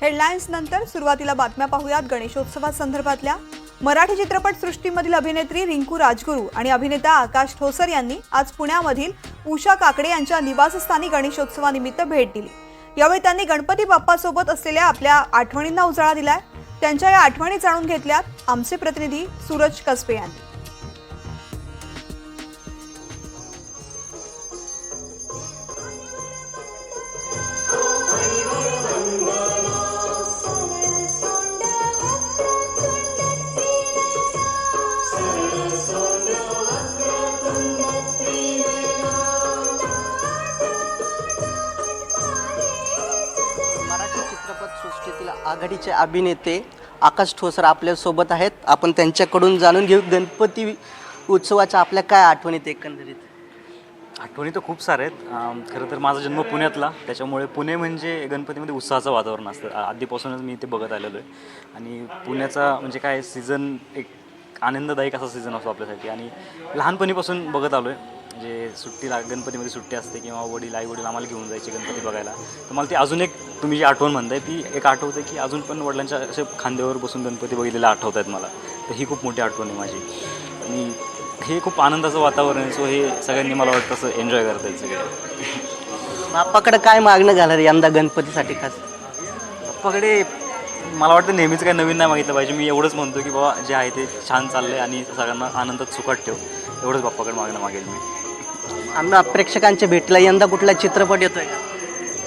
Headlines नंतर सुरुवातीला बातम्या पाहूयात गणेशोत्सवासंदर्भातल्या मराठी चित्रपट सृष्टीमधील अभिनेत्री रिंकू राजगुरू आणि अभिनेता आकाश ठोसर यांनी आज पुण्यामधील उषा काकडे यांच्या निवासस्थानी गणेशोत्सवानिमित्त भेट दिली. यावेळी त्यांनी गणपती बाप्पासोबत असलेल्या आपल्या आठवणींना उजाळा दिलाय. त्यांच्या या आठवणी जाणून घेतल्यात आमचे प्रतिनिधी सूरज कसबे यांनी. आघाडीचे अभिनेते आकाश ठोसर आपल्यासोबत आहेत. आपण त्यांच्याकडून जाणून घेऊ. गणपती उत्सवाच्या आपल्या काय आठवणीत एकंदरीत? आठवणी तर खूप साऱ्या आहेत. अम, खरं तर माझा जन्म पुण्यातला. त्याच्यामुळे पुणे म्हणजे गणपतीमध्ये उत्साहाचं वातावरण असतं. आ- आधीपासूनच मी इथे बघत आलेलो आहे. आणि पुण्याचा म्हणजे काय सीझन एक आनंददायक असा सीझन असतो आपल्यासाठी? आणि लहानपणीपासून बघत आलो आहे म्हणजे सुट्टीला गणपतीमध्ये सुट्टी असते किंवा वडील आई वडील आम्हाला घेऊन जायचे गणपती बघायला. तर मला ती अजून एक तुम्ही जी आठवण म्हणताय ती एक आठवते की अजून पण वडिलांच्या असे खांद्यावर बसून गणपती बघितलेले आठवत आहेत मला. तर ही खूप मोठी आठवण आहे माझी. आणि हे खूप आनंदाचं वातावरण आहे सो हे सगळ्यांनी मला वाटतं असं एन्जॉय करता येईल सगळे. बाप्पाकडे काय मागणं घालणार यंदा गणपतीसाठी खास? पप्पाकडे मला वाटतं नेहमीच काय नवीन नाही मागितलं पाहिजे. मी एवढंच म्हणतो की बाबा जे आहे ते छान चाललंय आणि सगळ्यांना आनंदात सुखात ठेव. एवढंच बाप्पाकडे मागणं मागेल मी. आम्ही प्रेक्षकांच्या भेटीला यंदा कुठला चित्रपट येतोय का?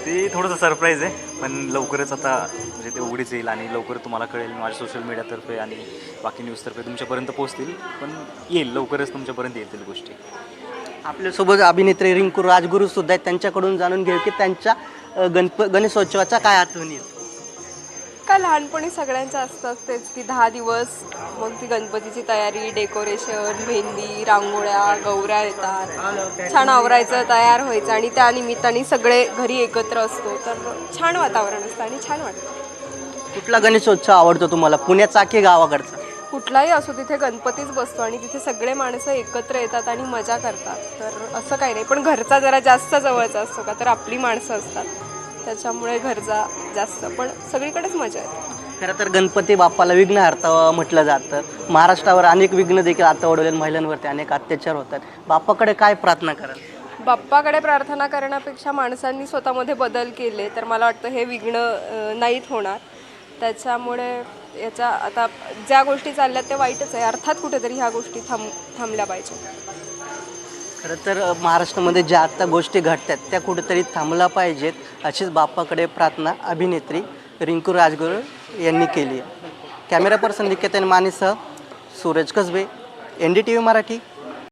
ते थोडंसं सरप्राईज आहे पण लवकरच आता म्हणजे ते उघडीच येईल आणि लवकर तुम्हाला कळेल माझ्या सोशल मीडियातर्फे आणि बाकी न्यूजतर्फे तुमच्यापर्यंत पोहोचतील पण येईल लवकरच तुमच्यापर्यंत येतील गोष्टी आपल्यासोबत अभिनेत्री रिंकू राजगुरू सुद्धा आहेत त्यांच्याकडून जाणून घेऊ की त्यांच्या गणप गणेशोत्सवाच्या काय आठवणी आहेत का लहानपणी सगळ्यांचं असतं तेच की दहा दिवस मग ती गणपतीची तयारी डेकोरेशन मेहंदी रांगोळ्या गौऱ्या येतात. छान आवरायचं तयार व्हायचं आणि त्या निमित्ताने सगळे घरी एकत्र असतो. तर छान वातावरण असतं आणि छान वाटतं. कुठला गणेशोत्सव आवडतो तुम्हाला? पुण्याचा की गावाकडचा? कुठलाही असो तिथे गणपतीच बसतो आणि तिथे सगळे माणसं एकत्र येतात आणि मजा करतात. तर असं काही नाही. पण घरचा जरा जास्त जवळचा असतो का तर आपली माणसं असतात. त्याच्यामुळे घरचा जास्त पण सगळीकडेच मजा येते. खरं तर गणपती बाप्पाला विघ्नहर्ता म्हटलं जातं. महाराष्ट्रावर अनेक विघ्न देखील आता ओढवलेल्या महिलांवरती अनेक अत्याचार होतात. बाप्पाकडे काय प्रार्थना कराल? बाप्पाकडे प्रार्थना करण्यापेक्षा माणसांनी स्वतःमध्ये बदल केले तर मला वाटतं हे विघ्न अं, नाहीत होणार. त्याच्यामुळे याचा आता ज्या गोष्टी चालल्यात त्या वाईटच आहे. अर्थात कुठेतरी ह्या गोष्टी थांब थांबल्या पाहिजे खरं तर महाराष्ट्रामध्ये ज्या आत्ता गोष्टी घडतात त्या कुठेतरी थांबल्या पाहिजेत अशीच बाप्पाकडे प्रार्थना अभिनेत्री रिंकू राजगुरू यांनी केली आहे. Camera person Niketan मानेसह Suraj Kasbe N D T V Marathi.